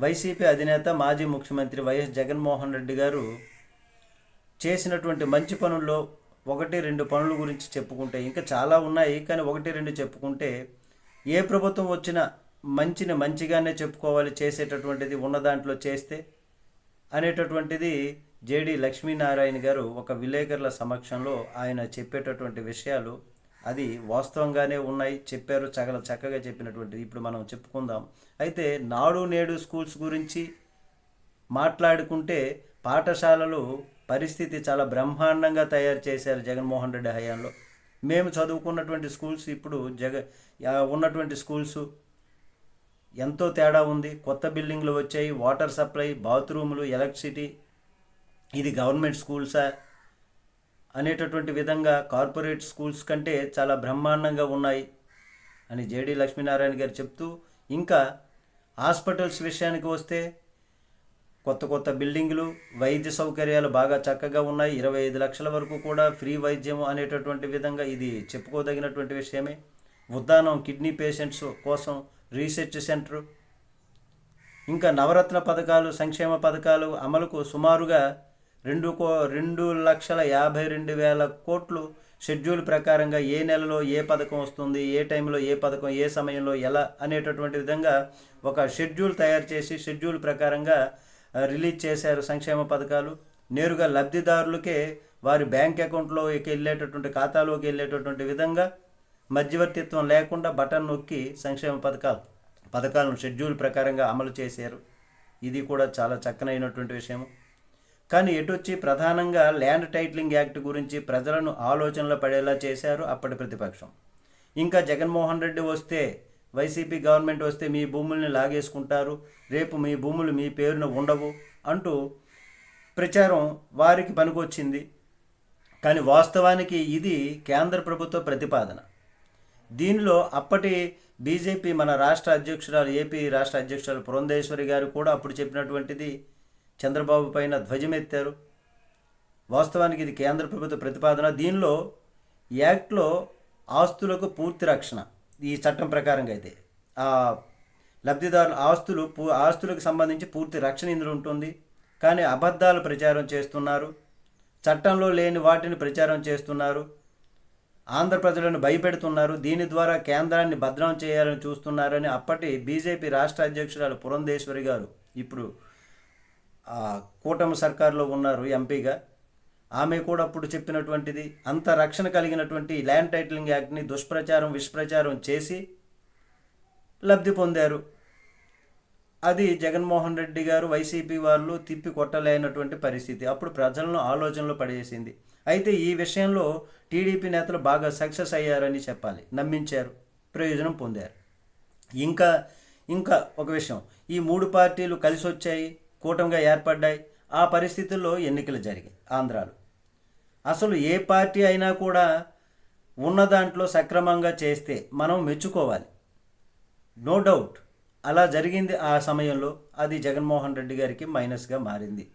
YCP అధినేత మాజీ ముఖ్యమంత్రి వైఎస్ జగన్మోహన్ రెడ్డి గారు చేసినటువంటి మంచి పనుల్లో ఒకటి రెండు పనుల గురించి చెప్పుకుంటే ఇంకా చాలా ఉన్నాయి కానీ ఒకటి రెండు చెప్పుకుంటే ఏ ప్రభుత్వం వచ్చినా మంచిని మంచిగానే చెప్పుకోవాలి చేసేటటువంటిది ఉన్న దాంట్లో చేస్తే అనేటటువంటిది జేడి లక్ష్మీనారాయణ గారు ఒక విలేకరుల సమక్షంలో ఆయన చెప్పేటటువంటి విషయాలు అది వాస్తవంగానే ఉన్నాయి చెప్పారు చాలా చక్కగా చెప్పినటువంటిది. ఇప్పుడు మనం చెప్పుకుందాం. అయితే నాడు నేడు స్కూల్స్ గురించి మాట్లాడుకుంటే పాఠశాలలు పరిస్థితి చాలా బ్రహ్మాండంగా తయారు చేశారు జగన్మోహన్ రెడ్డి హయాంలో. మేము చదువుకున్నటువంటి స్కూల్స్ ఇప్పుడు జగ ఉన్నటువంటి స్కూల్స్ ఎంతో తేడా ఉంది. కొత్త బిల్డింగ్లు వచ్చాయి వాటర్ సప్లై బాత్రూములు ఎలక్ట్రిసిటీ. ఇది గవర్నమెంట్ స్కూల్సా? అనేటటువంటి విధంగా కార్పొరేట్ స్కూల్స్ కంటే చాలా బ్రహ్మాండంగా ఉన్నాయి అని జేడి లక్ష్మీనారాయణ గారు చెప్తూ ఇంకా హాస్పిటల్స్ విషయానికి వస్తే కొత్త కొత్త బిల్డింగులు వైద్య సౌకర్యాలు బాగా చక్కగా ఉన్నాయి. ఇరవై ఐదు లక్షల వరకు కూడా ఫ్రీ వైద్యం అనేటటువంటి విధంగా ఇది చెప్పుకోదగినటువంటి విషయమే. ఉద్దానం కిడ్నీ పేషెంట్స్ కోసం రీసెర్చ్ సెంటర్. ఇంకా నవరత్న పథకాలు సంక్షేమ పథకాలు అమలుకు సుమారుగా రెండు కో రెండు లక్షల యాభై రెండు వేల కోట్లు షెడ్యూల్ ప్రకారంగా ఏ నెలలో ఏ పథకం వస్తుంది ఏ టైంలో ఏ పథకం ఏ సమయంలో ఎలా అనేటటువంటి విధంగా ఒక షెడ్యూల్ తయారు చేసి షెడ్యూల్ ప్రకారంగా రిలీజ్ చేశారు సంక్షేమ పథకాలు. నేరుగా లబ్ధిదారులకే వారి బ్యాంక్ అకౌంట్లోకి వెళ్ళేటటువంటి ఖాతాలోకి వెళ్ళేటటువంటి విధంగా మధ్యవర్తిత్వం లేకుండా బటన్ నొక్కి సంక్షేమ పథకాలు పథకాలను షెడ్యూల్ ప్రకారంగా అమలు చేశారు. ఇది కూడా చాలా చక్కనైనటువంటి విషయం కానీ ఎటొచ్చి ప్రధానంగా ల్యాండ్ టైటిలింగ్ యాక్ట్ గురించి ప్రజలను ఆలోచనలో పడేలా చేశారు అప్పటి ప్రతిపక్షం. ఇంకా జగన్మోహన్ రెడ్డి వస్తే వైసీపీ గవర్నమెంట్ వస్తే మీ భూముల్ని లాగేసుకుంటారు రేపు మీ భూములు మీ పేరున ఉండవు అంటూ ప్రచారం వారికి పనికొచ్చింది. కానీ వాస్తవానికి ఇది కేంద్ర ప్రభుత్వ ప్రతిపాదన. దీనిలో అప్పటి బీజేపీ మన రాష్ట్ర అధ్యక్షురాలు ఏపీ రాష్ట్ర అధ్యక్షురాలు పురంధేశ్వరి గారు కూడా అప్పుడు చెప్పినటువంటిది చంద్రబాబు పైన ధ్వజమెత్తారు. వాస్తవానికి ఇది కేంద్ర ప్రభుత్వ ప్రతిపాదన. దీనిలో యాక్ట్లో ఆస్తులకు పూర్తి రక్షణ. ఈ చట్టం ప్రకారంగా అయితే. ఆ లబ్ధిదారుల ఆస్తులు పూ ఆస్తులకు సంబంధించి పూర్తి రక్షణ ఇందులో ఉంటుంది. కానీ అబద్ధాలు ప్రచారం చేస్తున్నారు. చట్టంలో లేని వాటిని ప్రచారం చేస్తున్నారు. ఆంధ్ర ప్రజలను భయపెడుతున్నారు. దీని ద్వారా కేంద్రాన్ని భద్రం చేయాలని చూస్తున్నారని అప్పటి బీజేపీ రాష్ట్ర అధ్యక్షురాలు పురంధేశ్వరి గారు ఇప్పుడు కూటమి సర్కారులో ఉన్నారు ఎంపీగా. ఆమె కూడా అప్పుడు చెప్పినటువంటిది అంత రక్షణ కలిగినటువంటి ల్యాండ్ టైటిలింగ్ యాక్ట్ని దుష్ప్రచారం విష్ప్రచారం చేసి లబ్ధి పొందారు. అది జగన్మోహన్ రెడ్డి గారు వైసీపీ వాళ్ళు తిప్పి కొట్టలేనటువంటి పరిస్థితి. అప్పుడు ప్రజలను ఆలోచనలో పడేసింది. అయితే ఈ విషయంలో టీడీపీ నేతలు బాగా సక్సెస్ అయ్యారని చెప్పాలి. నమ్మించారు. ప్రయోజనం పొందారు. ఇంకా ఇంకా ఒక విషయం. ఈ మూడు పార్టీలు కలిసి వచ్చాయి కూటమిగా ఏర్పడ్డాయి. ఆ పరిస్థితుల్లో ఎన్నికలు జరిగాయి ఆంధ్రాలో. అసలు ఏ పార్టీ అయినా కూడా ఉన్న దాంట్లో సక్రమంగా చేస్తే మనం మెచ్చుకోవాలి. No doubt. అలా జరిగింది ఆ సమయంలో. అది జగన్మోహన్ రెడ్డి గారికి మైనస్గా మారింది.